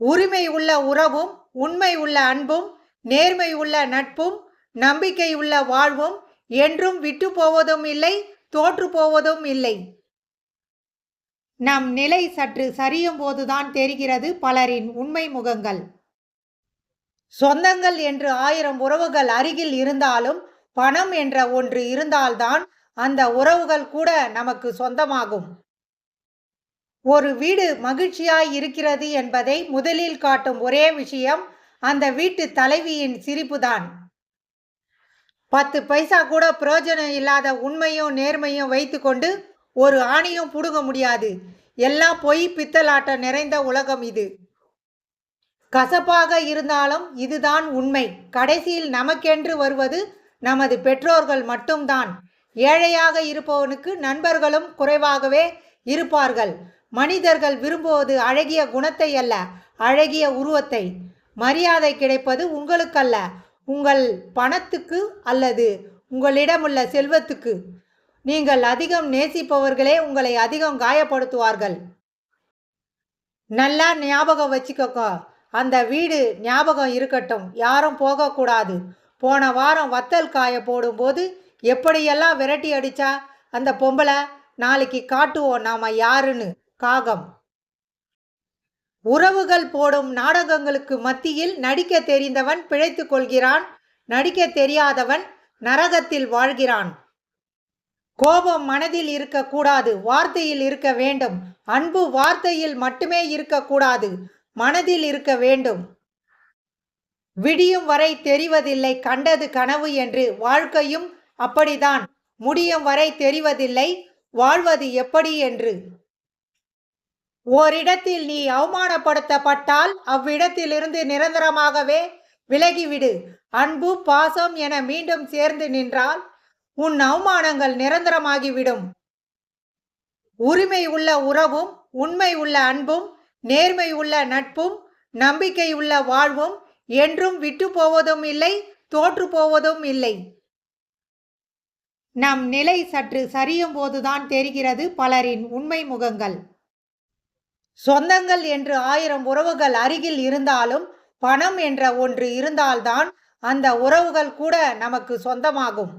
உரிமை உள்ள உறவும் உண்மை உள்ள அன்பும் நேர்மை உள்ள நட்பும் நம்பிக்கை உள்ள வாழ்வும் என்றும் விட்டு போவதும் இல்லை தோற்று போவதும் இல்லை. நம் நிலை சற்று சரியும் போதுதான் தெரிகிறது பலரின் உண்மை முகங்கள். சொந்தங்கள் என்று ஆயிரம் உறவுகள் அருகில் இருந்தாலும் பணம் என்ற ஒன்று இருந்தால்தான் அந்த உறவுகள் கூட நமக்கு சொந்தமாகும். ஒரு வீடு மகிழ்ச்சியாய் இருக்கிறது என்பதை முதலில் காட்டும் ஒரே விஷயம் அந்த வீட்டு தலைவியின் சிரிப்புதான். பத்து பைசா கூட பிரயோஜனம் இல்லாத உண்மையும் நேர்மையும் வைத்துக்கொண்டு ஒரு ஆணியும் புடுங்க முடியாது. எல்லாம் பொய் பித்தலாட்டம் நிறைந்த உலகம் இது. கசப்பாக இருந்தாலும் இதுதான் உண்மை. கடைசியில் நமக்கென்று வருவது நமது பெற்றோர்கள் மட்டும்தான். ஏழையாக இருப்பவனுக்கு நண்பர்களும் குறைவாகவே இருப்பார்கள். மனிதர்கள் விரும்புவது அழகிய குணத்தை அல்ல அழகிய உருவத்தை. மரியாதை கிடைப்பது உங்களுக்கல்ல உங்கள் பணத்துக்கு அல்லது உங்களிடமுள்ள செல்வத்துக்கு. நீங்கள் அதிகம் நேசிப்பவர்களே உங்களை அதிகம் காயப்படுத்துவார்கள். நல்லா ஞாபகம் வச்சுக்கோக்கோ அந்த வீடு ஞாபகம் இருக்கட்டும் யாரும் போகக்கூடாது. போன வாரம் வத்தல் காய போடும்போது எப்படியெல்லாம் விரட்டி அடிச்சா அந்த பொம்பளை நாளைக்கு காட்டுவோம் நாம யாருன்னு. காகம். உறவுகள் போடும் நாடகங்களுக்கு மத்தியில் நடிக்க தெரிந்தவன் பிழைத்துக் கொள்கிறான் நடிக்க தெரியாதவன் நரகத்தில் வாழ்கிறான். கோபம் மனதில் இருக்கக்கூடாது வார்த்தையில் இருக்க வேண்டும். அன்பு வார்த்தையில் மட்டுமே இருக்கக்கூடாது மனதில் இருக்க வேண்டும். விடியும் வரை தெரிவதில்லை கண்டது கனவு என்று வாழ்க்கையும் அப்படிதான் முடியும் வரை தெரிவதில்லை வாழ்வது எப்படி என்று ஓரிடத்தில் நீ அவமானப்படுத்தப்பட்டால் அவ்விடத்திலிருந்து நிரந்தரமாகவே விலகிவிடு. அன்பு பாசம் என மீண்டும் சேர்ந்து நின்றால் உன் அவமானங்கள் நிரந்தரமாகிவிடும். உரிமை உள்ள உறவும் உண்மை உள்ள அன்பும் நேர்மை உள்ள நட்பும் நம்பிக்கை உள்ள வாழ்வும் என்றும் விட்டு போவதும் இல்லை தோற்று போவதும் இல்லை. நம் நிலை சற்று சரியும் போதுதான் தெரிகிறது பலரின் உண்மை முகங்கள். சொந்தங்கள் என்று ஆயிரம் உறவுகள் அருகில் இருந்தாலும் பணம் என்ற ஒன்று இருந்தால்தான் அந்த உறவுகள் கூட நமக்கு சொந்தமாகும்.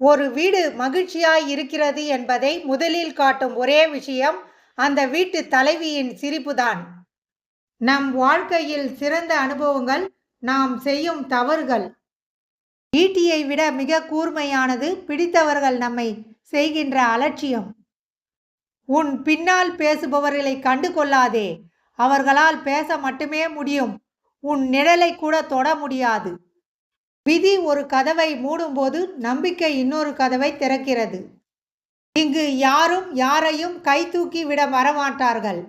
ஒரு வீடு மகிழ்ச்சியாய் இருக்கிறது என்பதை முதலில் காட்டும் ஒரே விஷயம் அந்த வீட்டு தலைவியின் சிரிப்புதான். நம் வாழ்க்கையில் சிறந்த அனுபவங்கள் நாம் செய்யும் தவறுகள். ஈட்டியை விட மிக கூர்மையானது பிடித்தவர்கள் நம்மை செய்கின்ற அலட்சியம். உன் பின்னால் பேசுபவர்களை கண்டு கொள்ளாதே அவர்களால் பேச மட்டுமே முடியும். உன் நிழலை கூட தொட முடியாது. விதி ஒரு கதவை மூடும்போது நம்பிக்கை இன்னொரு கதவை திறக்கிறது. இங்கு யாரும் யாரையும் கை தூக்கி விட வரமாட்டார்கள்.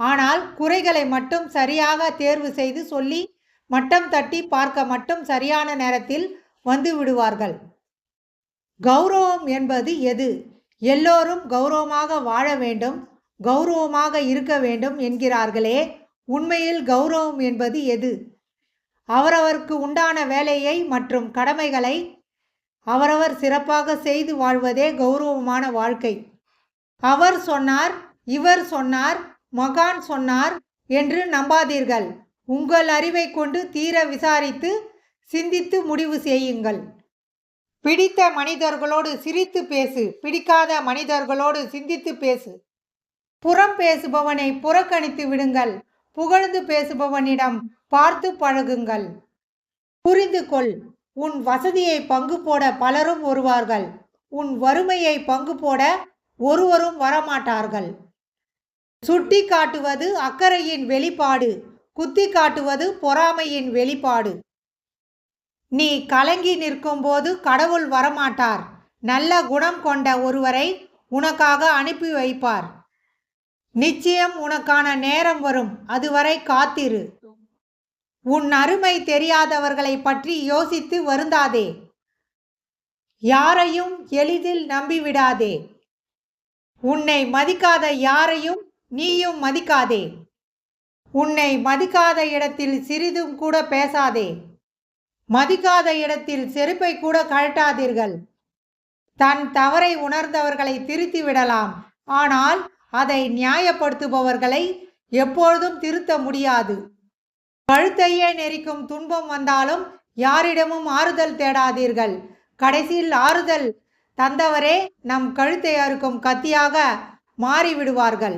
ஆனால் குறைகளை மட்டும் சரியாக தேர்வு செய்து சொல்லி மட்டம் தட்டி பார்க்க மட்டும் சரியான நேரத்தில் வந்து விடுவார்கள். கௌரவம் என்பது எது? எல்லோரும் கௌரவமாக வாழ வேண்டும் கௌரவமாக இருக்க வேண்டும் என்கிறார்களே உண்மையில் கௌரவம் என்பது எது? அவரவருக்கு உண்டான வேலையை மற்றும் கடமைகளை அவரவர் சிறப்பாக செய்து வாழ்வதே கௌரவமான வாழ்க்கை. அவர் சொன்னார் இவர் சொன்னார் மகான் சொன்னார் என்று நம்பாதீர்கள். உங்கள் அறிவை கொண்டு தீர விசாரித்து சிந்தித்து முடிவு செய்யுங்கள். பிடித்த மனிதர்களோடு சிரித்து பேசு. பிடிக்காத மனிதர்களோடு சிந்தித்து பேசு. புறம் பேசுபவனை புறக்கணித்து விடுங்கள். புகழ்ந்து பேசுபவனிடம் பார்த்து பழகுங்கள். புரிந்து கொள். உன் வசதியை பங்கு போட பலரும் வருவார்கள். உன் வறுமையை பங்கு போட ஒருவரும் வரமாட்டார்கள். சுட்டி காட்டுவது அக்கறையின் வெளிப்பாடு. குத்தி காட்டுவது பொறாமையின் வெளிப்பாடு. நீ கலங்கி நிற்கும்போது கடவுள் வரமாட்டார். நல்ல குணம் கொண்ட ஒருவரை உனக்காக அனுப்பி வைப்பார். நிச்சயம் உனக்கான நேரம் வரும். அதுவரை காத்திரு. உன் அருமை தெரியாதவர்களை பற்றி யோசித்து வருந்தாதே. யாரையும் எளிதில் நம்பிவிடாதே. உன்னை மதிக்காத யாரையும் நீயும் மதிக்காதே. உன்னை மதிக்காத இடத்தில் சிறிதும் கூட பேசாதே. மதிக்காத இடத்தில் செருப்பை கூட கழட்டாதீர்கள். தன் தவறை உணர்ந்தவர்களை திருத்தி விடலாம். ஆனால் அதை நியாயப்படுத்துபவர்களை எப்பொழுதும் திருத்த முடியாது. கழுத்தையே நெரிக்கும் துன்பம் வந்தாலும் யாரிடமும் ஆறுதல் தேடாதீர்கள். கடைசியில் ஆறுதல் தந்தவரே நம் கழுத்தை அறுக்கும் கத்தியாக மாறிவிடுவார்கள்.